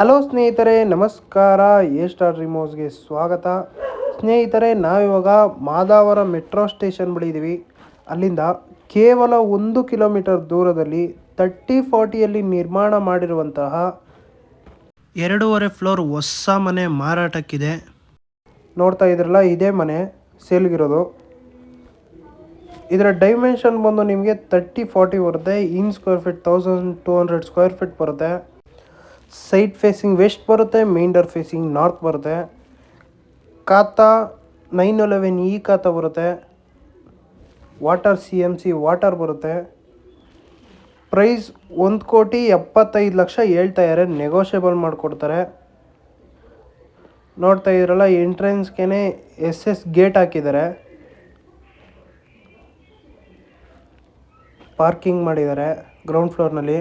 Hello ಸ್ನೇಹಿತರೆ, ನಮಸ್ಕಾರ. A star ರಿಮೋಸ್ಗೆ ಸ್ವಾಗತ. ಸ್ನೇಹಿತರೆ, ನಾವಿವಾಗ ಮಾದಾವರ ಮೆಟ್ರೋ ಸ್ಟೇಷನ್ ಬಳಿ ಇದ್ದೀವಿ ಅಲ್ಲಿಂದ ಕೇವಲ ಒಂದು ಕಿಲೋಮೀಟರ್ ದೂರದಲ್ಲಿ ತರ್ಟಿ ಫಾರ್ಟಿಯಲ್ಲಿ ನಿರ್ಮಾಣ ಮಾಡಿರುವಂತಹ ಎರಡೂವರೆ ಫ್ಲೋರ್ ಹೊಸ ಮನೆ ಮಾರಾಟಕ್ಕಿದೆ. ನೋಡ್ತಾ ಇದ್ರಲ್ಲ, ಇದೇ ಮನೆ ಸೇಲ್ಗಿರೋದು. ಇದರ ಡೈಮೆನ್ಷನ್ ಬಂದು ನಿಮಗೆ ತರ್ಟಿ ಫಾರ್ಟಿ ಬರುತ್ತೆ. In square feet, thousand two hundred square feet ಬರುತ್ತೆ. ಸೈಡ್ ಫೇಸಿಂಗ್ ವೆಸ್ಟ್ ಬರುತ್ತೆ ಮೇನ್ ಡೋರ್ ಫೇಸಿಂಗ್ ನಾರ್ತ್ ಬರುತ್ತೆ. ಖಾತ ನೈನ್ ಎಲೆವೆನ್ ಇ ಖಾತ ಬರುತ್ತೆ. Water C M C water ಬರುತ್ತೆ. ಪ್ರೈಸ್ ಒಂದು ಕೋಟಿ ಎಪ್ಪತ್ತೈದು ಲಕ್ಷ ಹೇಳ್ತಾ ಇದ್ದಾರೆ ನೆಗೋಷಿಯಬಲ್ ಮಾಡಿಕೊಡ್ತಾರೆ. ನೋಡ್ತಾ ಇದ್ರಲ್ಲ ಎಂಟ್ರೆನ್ಸ್ಗೆ ಎಸ್ ಎಸ್ ಗೇಟ್ ಹಾಕಿದ್ದಾರೆ. ಪಾರ್ಕಿಂಗ್ ಮಾಡಿದ್ದಾರೆ ground ಫ್ಲೋರ್ನಲ್ಲಿ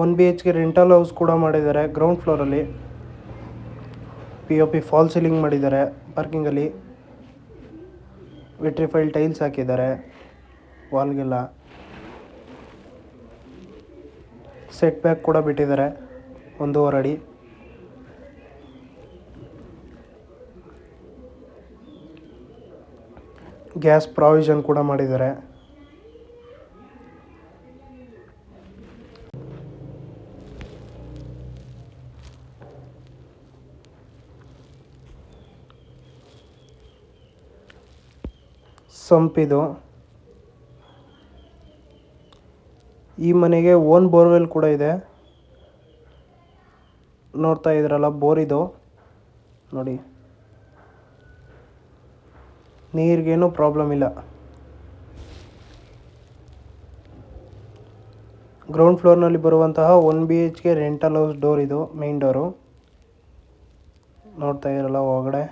one B H K rental house ಕೂಡ ಮಾಡಿದ್ದಾರೆ ground ಫ್ಲೋರಲ್ಲಿ P O P fall ceiling ಮಾಡಿದ್ದಾರೆ ಪಾರ್ಕಿಂಗಲ್ಲಿ ವಿಟ್ರಿಫೈಲ್ ಟೈಲ್ಸ್ ಹಾಕಿದ್ದಾರೆ ವಾಲ್ಗೆಲ್ಲ ಸೆಟ್ ಬ್ಯಾಕ್ ಕೂಡ ಬಿಟ್ಟಿದ್ದಾರೆ, ಒಂದೂವರೆ ಅಡಿ. ಗ್ಯಾಸ್ ಪ್ರಾವಿಷನ್ ಕೂಡ ಮಾಡಿದ್ದಾರೆ. ಸಂಪಿದು. ಈ ಮನೆಗೆ ಓನ್ ಬೋರ್ವೆಲ್ ಕೂಡ ಇದೆ. ನೋಡ್ತಾ ಇದ್ರಲ್ಲ ಬೋರ್ ಇದು ನೋಡಿ. ನೀರಿಗೇನು ಪ್ರಾಬ್ಲಮ್ ಇಲ್ಲ. ಗ್ರೌಂಡ್ ಫ್ಲೋರ್ನಲ್ಲಿ ಬರುವಂತಹ one B H K rental house door ಇದು ಮೇನ್ ಡೋರು. ನೋಡ್ತಾ ಇರಲ್ಲ ಒಳಗಡೆ.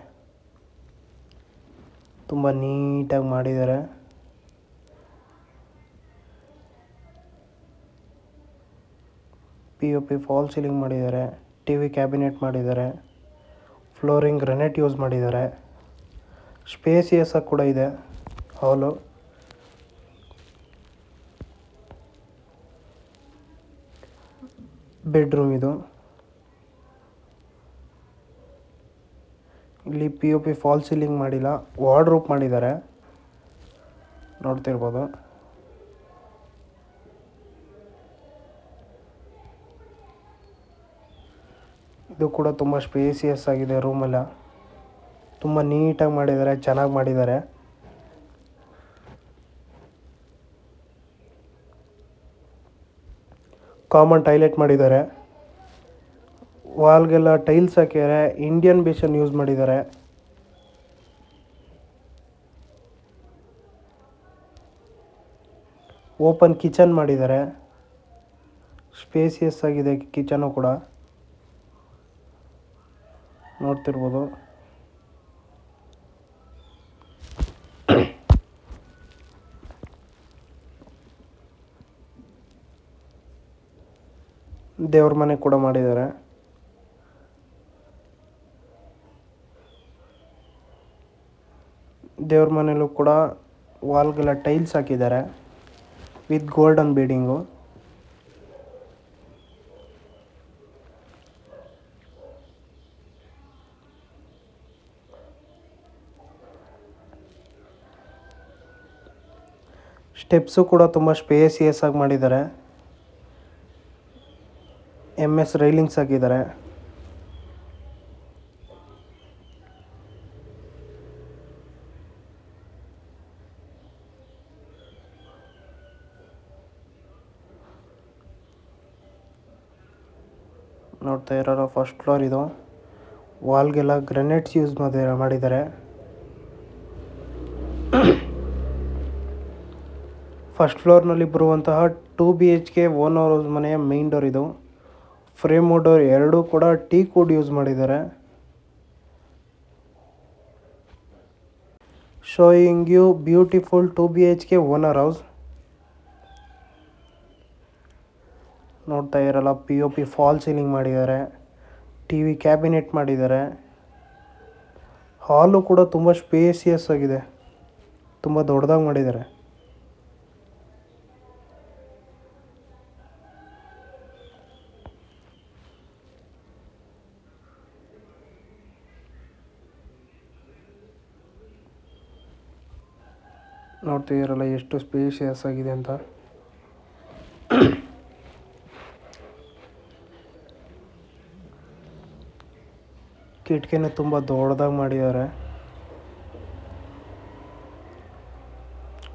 ತುಂಬ ನೀಟಾಗಿ ಮಾಡಿದ್ದಾರೆ. P O P fall ceiling ಮಾಡಿದ್ದಾರೆ. ಟಿ ವಿ ಕ್ಯಾಬಿನೆಟ್ ಮಾಡಿದ್ದಾರೆ. ಫ್ಲೋರಿಂಗ್ ಗ್ರನೆಟ್ ಯೂಸ್ ಮಾಡಿದ್ದಾರೆ. ಸ್ಪೇಸಿಯಸ್ ಆಗಿ ಕೂಡ ಇದೆ ಹಾಲು ಬೆಡ್ರೂಮ್ ಇದು. ಇಲ್ಲಿ P U P fall ceiling ಮಾಡಿಲ್ಲ ವಾರ್ಡ್ರೂಪ್ ಮಾಡಿದ್ದಾರೆ. ನೋಡ್ತಿರ್ಬೋದು. ಇದು ಕೂಡ ತುಂಬ ಸ್ಪೇಸಿಯಸ್ ಆಗಿದೆ ರೂಮೆಲ್ಲ ತುಂಬ ನೀಟಾಗಿ ಮಾಡಿದ್ದಾರೆ, ಚೆನ್ನಾಗಿ ಮಾಡಿದ್ದಾರೆ. ಕಾಮನ್ ಟಾಯ್ಲೆಟ್ ಮಾಡಿದ್ದಾರೆ. ವಾಲ್ಗೆಲ್ಲ ಟೈಲ್ಸ್ ಹಾಕಿದ್ದಾರೆ. ಇಂಡಿಯನ್ ಬೇಸನ್ ಯೂಸ್ ಮಾಡಿದ್ದಾರೆ. ಓಪನ್ ಕಿಚನ್ ಮಾಡಿದ್ದಾರೆ. ಸ್ಪೇಸಿಯಸ್ ಆಗಿದೆ ಕಿಚನು ಕೂಡ. ನೋಡ್ತಿರ್ಬೋದು. ದೇವ್ರ ಮನೆ ಕೂಡ ಮಾಡಿದ್ದಾರೆ. ದೇವ್ರ ಮನೇಲೂ ಕೂಡ ವಾಲ್ಗೆಲ್ಲ ಟೈಲ್ಸ್ ಹಾಕಿದ್ದಾರೆ ವಿತ್ ಗೋಲ್ಡನ್ ಬೀಡಿಂಗು. ಸ್ಟೆಪ್ಸು ಕೂಡ ತುಂಬ ಸ್ಪೇಸಿಯಸ್ ಆಗಿ ಮಾಡಿದ್ದಾರೆ. ಎಂ ಎಸ್ ರೈಲಿಂಗ್ಸ್ ಹಾಕಿದ್ದಾರೆ. ನೋಡ್ತಾ ಇರೋರು ಫಸ್ಟ್ ಫ್ಲೋರ್ ಇದು. ವಾಲ್ಗೆಲ್ಲ ಗ್ರೆನೇಟ್ಸ್ ಯೂಸ್ ಮಾಡಿ ಮಾಡಿದ್ದಾರೆ. ಫಸ್ಟ್ ಫ್ಲೋರ್ನಲ್ಲಿ ಬರುವಂತಹ two B H K owner ಮನೆಯ ಮೇನ್ ಡೋರ್ ಇದು. ಫ್ರೇಮ್ ಡೋರ್ ಎರಡೂ ಕೂಡ ಟೀ ಕೂಡ್ ಯೂಸ್ ಮಾಡಿದ್ದಾರೆ. Showing you beautiful two B H K owner house ನೋಡ್ತಾ ಇರಲ್ಲ P O P fall ceiling ಮಾಡಿದ್ದಾರೆ ಟಿ ವಿ ಕ್ಯಾಬಿನೆಟ್ ಮಾಡಿದ್ದಾರೆ. ಹಾಲು ಕೂಡ ತುಂಬ ಸ್ಪೇಸಿಯಸ್ ಆಗಿದೆ, ತುಂಬ ದೊಡ್ಡದಾಗಿ ಮಾಡಿದ್ದಾರೆ. ನೋಡ್ತಿದ್ದೀರಲ್ಲ ಎಷ್ಟು ಸ್ಪೇಷಿಯಸ್ ಆಗಿದೆ ಅಂತ. ಕಿಟಕಿನ ತುಂಬ ದೊಡ್ಡದಾಗಿ ಮಾಡಿದ್ದಾರೆ.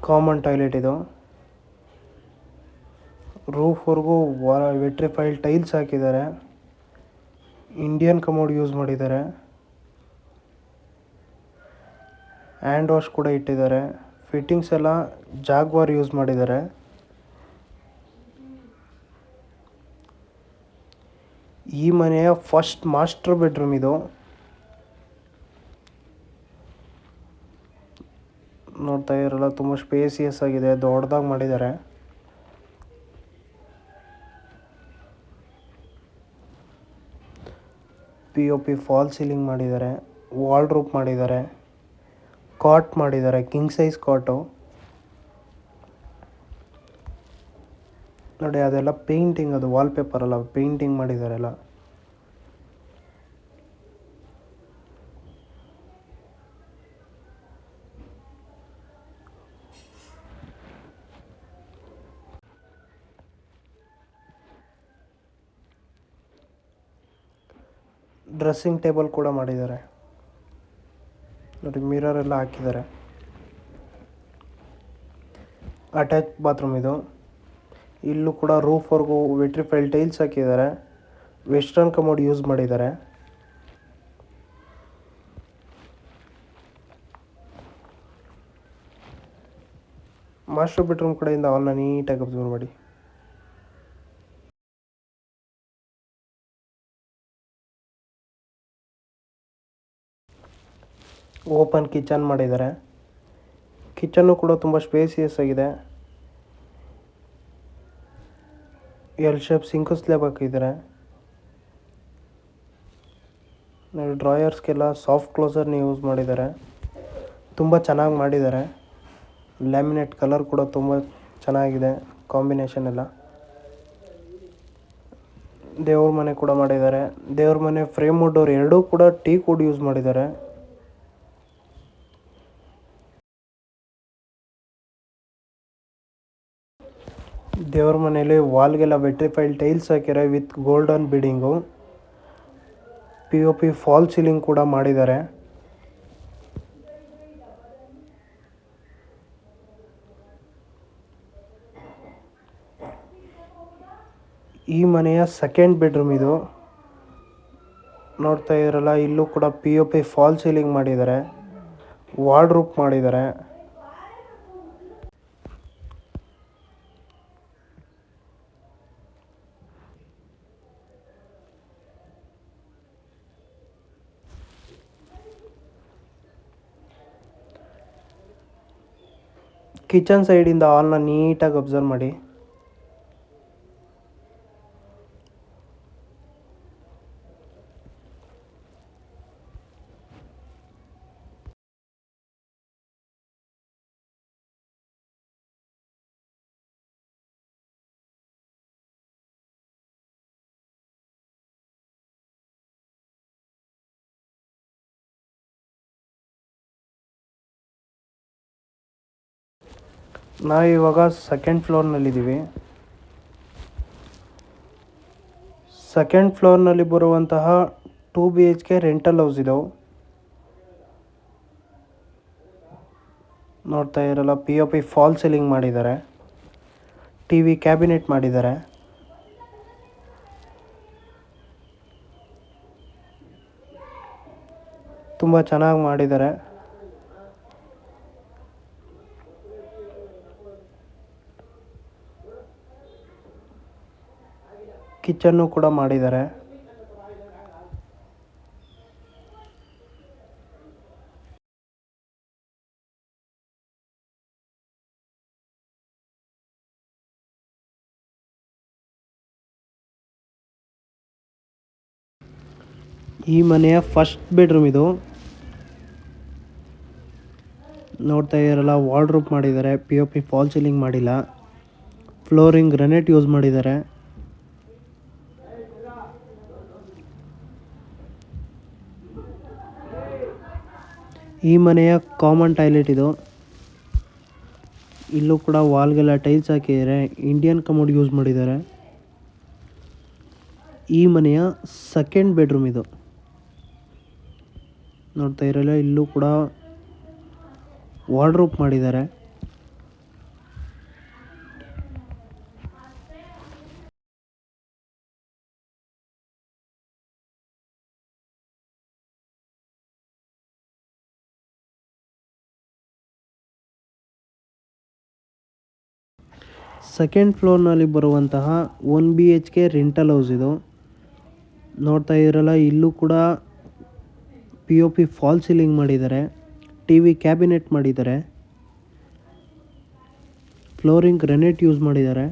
ಕಾಮನ್ ಟಾಯ್ಲೆಟ್ ಇದು. ರೂಫ್ವರೆಗೂ ವಾ ವೆಟ್ರಿಫೈಲ್ ಟೈಲ್ಸ್ ಹಾಕಿದ್ದಾರೆ. ಇಂಡಿಯನ್ ಕಮೋಡ್ ಯೂಸ್ ಮಾಡಿದ್ದಾರೆ. ಹ್ಯಾಂಡ್ ವಾಶ್ ಕೂಡ ಇಟ್ಟಿದ್ದಾರೆ. ಫಿಟ್ಟಿಂಗ್ಸ್ ಎಲ್ಲ ಜಾಗ್ವಾರ್ ಯೂಸ್ ಮಾಡಿದ್ದಾರೆ. ಈ ಮನೆಯ ಫಸ್ಟ್ ಮಾಸ್ಟರ್ ಬೆಡ್ರೂಮ್ ಇದು. ನೋಡ್ತಾ ಇರಲ್ಲ, ತುಂಬ ಸ್ಪೇಸಿಯಸ್ ಆಗಿದೆ, ದೊಡ್ಡದಾಗಿ ಮಾಡಿದ್ದಾರೆ. P O P fall ceiling ಮಾಡಿದ್ದಾರೆ ವಾಲ್ ರೂಪ್ ಮಾಡಿದ್ದಾರೆ ಕಾಟ್ ಮಾಡಿದ್ದಾರೆ ಕಿಂಗ್ ಸೈಜ್ ಕಾಟು ನೋಡಿ, ಅದೆಲ್ಲ ಪೇಂಟಿಂಗ್ ಅದು ವಾಲ್ಪೇಪರ್ ಅಲ್ಲ ಪೇಂಟಿಂಗ್ ಮಾಡಿದ್ದಾರೆ ಡ್ರೆಸ್ಸಿಂಗ್ ಟೇಬಲ್ ಕೂಡ ಮಾಡಿದ್ದಾರೆ. ನೋಡಿ ಮಿರರ್ ಎಲ್ಲ ಹಾಕಿದ್ದಾರೆ. ಅಟ್ಯಾಚ್ ಬಾತ್ರೂಮ್ ಇದು. ಇಲ್ಲೂ ಕೂಡ ರೂಫ್ವರೆಗೂ ವೆಟ್ರಿಫೈಲ್ ಟೈಲ್ಸ್ ಹಾಕಿದ್ದಾರೆ. ವೆಸ್ಟರ್ನ್ ಕಮೋಡ್ ಯೂಸ್ ಮಾಡಿದ್ದಾರೆ. ಮಾಸ್ಟರ್ ಬೆಡ್ರೂಮ್ ಕಡೆಯಿಂದ ಅವನ್ನ ನೀಟಾಗಿ ಅಬ್ಸರ್ವ್ ಮಾಡಿ ಓಪನ್ ಕಿಚನ್ ಮಾಡಿದ್ದಾರೆ. ಕಿಚನ್ನು ಕೂಡ ತುಂಬ ಸ್ಪೇಸಿಯಸ್ ಆಗಿದೆ. ಎಲ್ ಶೇಪ್ ಸಿಂಕ್ ಸ್ಲ್ಯಾಬ್ ಹಾಕಿದ್ದಾರೆ ಡ್ರಾಯರ್ಸ್ಗೆಲ್ಲ ಸಾಫ್ಟ್ ಕ್ಲೋಸರ್ನ ಯೂಸ್ ಮಾಡಿದ್ದಾರೆ. ತುಂಬ ಚೆನ್ನಾಗಿ ಮಾಡಿದ್ದಾರೆ. ಲ್ಯಾಮಿನೇಟ್ ಕಲರ್ ಕೂಡ ತುಂಬ ಚೆನ್ನಾಗಿದೆ ಕಾಂಬಿನೇಷನ್ ಎಲ್ಲ. ದೇವ್ರ ಮನೆ ಕೂಡ ಮಾಡಿದ್ದಾರೆ. ದೇವ್ರ ಮನೆ ಫ್ರೇಮ್ ಅವ್ರು ಎರಡೂ ಕೂಡ ಟೀ ಕೂಡ ಯೂಸ್ ಮಾಡಿದ್ದಾರೆ. ದೇವ್ರ ಮನೇಲಿ ವಾಲ್ಗೆಲ್ಲ ವೆಟ್ರಿಫೈಲ್ ಟೈಲ್ಸ್ ಹಾಕಿದ್ದಾರೆ with golden beading. P O P fall ceiling ಕೂಡ ಮಾಡಿದ್ದಾರೆ. ಈ ಮನೆಯ ಸೆಕೆಂಡ್ ಬೆಡ್ರೂಮ್ ಇದು. ನೋಡ್ತಾ ಇದ್ರಲ್ಲ ಇಲ್ಲೂ ಕೂಡ P O P fall ceiling ಮಾಡಿದ್ದಾರೆ. ವಾರ್ಡ್ರೂಪ್ ಮಾಡಿದ್ದಾರೆ. ಕಿಚನ್ ಸೈಡಿಂದ ಹಾಲ್ನ ನೀಟಾಗಿ ಅಬ್ಸರ್ವ್ ಮಾಡಿ. ನಾವು ಇವಾಗ ಸೆಕೆಂಡ್ ಫ್ಲೋರ್ನಲ್ಲಿದ್ದೀವಿ ಸೆಕೆಂಡ್ ಫ್ಲೋರ್ನಲ್ಲಿ ಬರುವಂತಹ two B H K rental house ಇದಾವೆ. ನೋಡ್ತಾ ಇರಲ್ಲ P O P fall ceiling ಮಾಡಿದ್ದಾರೆ. ಟಿ ವಿ ಕ್ಯಾಬಿನೆಟ್ ಮಾಡಿದ್ದಾರೆ. ತುಂಬ ಚೆನ್ನಾಗಿ ಮಾಡಿದ್ದಾರೆ. ಕಿಚನ್ನು ಕೂಡ ಮಾಡಿದ್ದಾರೆ. ಈ ಮನೆಯ ಫಸ್ಟ್ ಬೆಡ್ರೂಮ್ ಇದು. ನೋಡ್ತಾ ಇದ್ದೀರಲ್ಲ ವಾರ್ಡ್ರೂಪ್ ಮಾಡಿದ್ದಾರೆ P O P fall ceiling ಮಾಡಿಲ್ಲ. ಫ್ಲೋರಿಂಗ್ ಗ್ರನೇಟ್ ಯೂಸ್ ಮಾಡಿದ್ದಾರೆ. ಈ ಮನೆಯ ಕಾಮನ್ ಟಾಯ್ಲೆಟ್ ಇದು. ಇಲ್ಲೂ ಕೂಡ ವಾಲ್ಗೆಲ್ಲ ಟೈಲ್ಸ್ ಹಾಕಿದ್ದಾರೆ. ಇಂಡಿಯನ್ ಕಮೋಡ್ ಯೂಸ್ ಮಾಡಿದ್ದಾರೆ. ಈ ಮನೆಯ ಸೆಕೆಂಡ್ ಬೆಡ್ರೂಮ್ ಇದು. ನೋಡ್ತಾ ಇರಲ್ಲ, ಇಲ್ಲೂ ಕೂಡ ವಾರ್ಡ್ರೋಪ್ ಮಾಡಿದ್ದಾರೆ. ಸೆಕೆಂಡ್ ಫ್ಲೋರ್ನಲ್ಲಿ ಬರುವಂತಹ one B H K rental house ಇದು. ನೋಡ್ತಾ ಇದ್ರಲ್ಲ ಇಲ್ಲೂ ಕೂಡ P O P fall ceiling ಮಾಡಿದ್ದಾರೆ. ಟಿ ವಿ ಕ್ಯಾಬಿನೆಟ್ ಮಾಡಿದ್ದಾರೆ. ಫ್ಲೋರಿಂಗ್ ಗ್ರೆನೇಟ್ ಯೂಸ್ ಮಾಡಿದ್ದಾರೆ.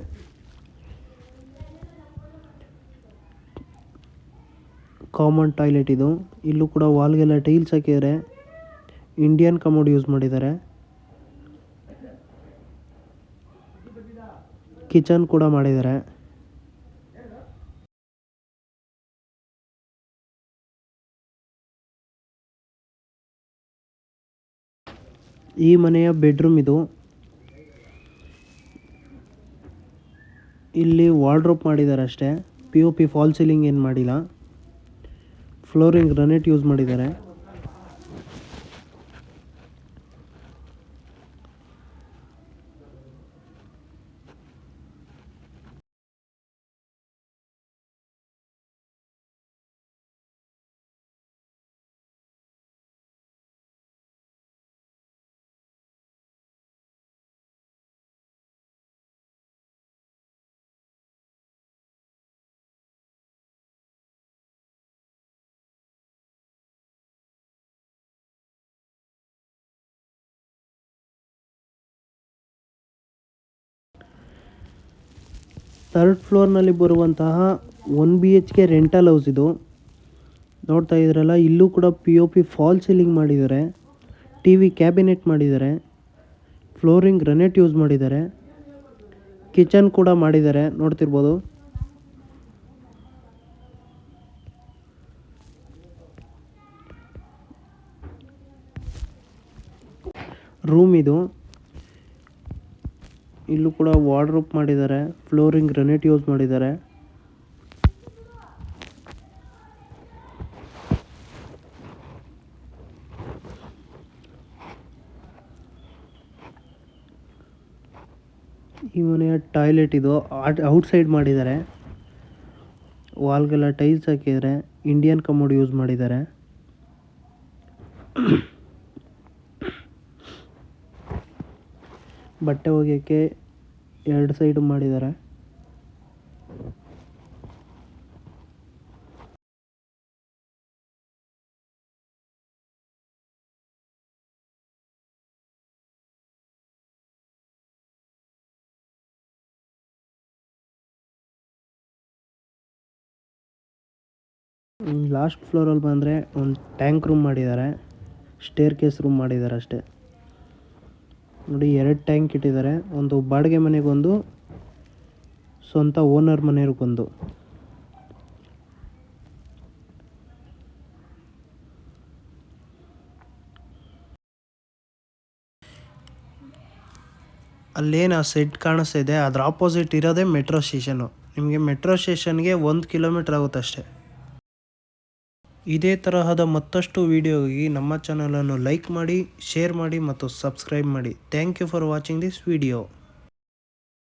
ಕಾಮನ್ ಟಾಯ್ಲೆಟ್ ಇದು. ಇಲ್ಲೂ ಕೂಡ ವಾಲ್ಗೆಲ್ಲ ಟೈಲ್ಸ್ ಹಾಕಿದ್ದಾರೆ. ಇಂಡಿಯನ್ ಕಮೋಡ್ ಯೂಸ್ ಮಾಡಿದ್ದಾರೆ. ಕಿಚನ್ ಕೂಡ ಮಾಡಿದ್ದಾರೆ. ಈ ಮನೆಯ ಬೆಡ್ರೂಮ್ ಇದು. ಇಲ್ಲಿ ವಾರ್ಡ್ರೋಪ್ ಮಾಡಿದ್ದಾರೆ ಅಷ್ಟೇ. P O P fall ceiling ಏನು ಮಾಡಿಲ್ಲ. ಫ್ಲೋರಿಂಗ್ ಗ್ರನೇಟ್ ಯೂಸ್ ಮಾಡಿದ್ದಾರೆ. ಥರ್ಡ್ ಫ್ಲೋರ್ನಲ್ಲಿ ಬರುವಂತಹ one B H K rental house ಇದು. ನೋಡ್ತಾ ಇದ್ರಲ್ಲ ಇಲ್ಲೂ ಕೂಡ P O P fall ceiling ಮಾಡಿದ್ದಾರೆ. ಟಿ ವಿ ಕ್ಯಾಬಿನೆಟ್ ಮಾಡಿದ್ದಾರೆ. ಫ್ಲೋರಿಂಗ್ ಗ್ರನೇಟ್ ಯೂಸ್ ಮಾಡಿದ್ದಾರೆ. ಕಿಚನ್ ಕೂಡ ಮಾಡಿದ್ದಾರೆ. ನೋಡ್ತಿರ್ಬೋದು. ರೂಮ್ ಇದು. ಇಲ್ಲೂ ಕೂಡ ವಾರ್ಡ್ರೋಪ್ ಮಾಡಿದ್ದಾರೆ ಫ್ಲೋರಿಂಗ್ ಗ್ರನೇಟ್ ಯೂಸ್ ಮಾಡಿದ್ದಾರೆ. ಈ ಮನೆಯ ಟಾಯ್ಲೆಟ್ ಇದು ಔಟ್ ಸೈಡ್ ಮಾಡಿದ್ದಾರೆ. ವಾಲ್ಗೆಲ್ಲ ಟೈಲ್ಸ್ ಹಾಕಿದ್ದಾರೆ. ಇಂಡಿಯನ್ ಕಮೋಡ್ ಯೂಸ್ ಮಾಡಿದ್ದಾರೆ. ಬಟ್ಟೆ ಒಗೆಯೋಕ್ಕೆ ಎರಡು ಸೈಡ್ ಮಾಡಿದ್ದಾರೆ. ಲಾಸ್ಟ್ ಫ್ಲೋರಲ್ಲಿ ಬಂದರೆ ಒಂದು ಟ್ಯಾಂಕ್ ರೂಮ್ ಮಾಡಿದ್ದಾರೆ. ಸ್ಟೇರ್ ಕೇಸ್ ರೂಮ್ ಮಾಡಿದ್ದಾರೆ ಅಷ್ಟೇ. ನೋಡಿ, ಎರಡು ಟ್ಯಾಂಕ್ ಇಟ್ಟಿದ್ದಾರೆ. ಒಂದು ಬಾಡಿಗೆ ಮನೆಗೊಂದು ಸ್ವಂತ ಓನರ್ ಮನೆಯವ್ರಿಗೊಂದು ಅಲ್ಲೇನು ಆ ಸೆಟ್ ಕಾಣಿಸ್ತಾ ಇದೆ ಅದ್ರ ಆಪೋಸಿಟ್ ಇರೋದೇ ಮೆಟ್ರೋ ಸ್ಟೇಷನು ನಿಮಗೆ ಮೆಟ್ರೋ ಸ್ಟೇಷನ್ಗೆ ಒಂದು ಕಿಲೋಮೀಟ್ರ್ ಆಗುತ್ತೆ ಅಷ್ಟೇ. ಇದೇ ತರಹದ ಮತ್ತಷ್ಟು ವಿಡಿಯೋಗಾಗಿ ನಮ್ಮ ಚಾನಲನ್ನು ಲೈಕ್ ಮಾಡಿ ಶೇರ್ ಮಾಡಿ ಮತ್ತು ಸಬ್ಸ್ಕ್ರೈಬ್ ಮಾಡಿ. Thank you for watching this video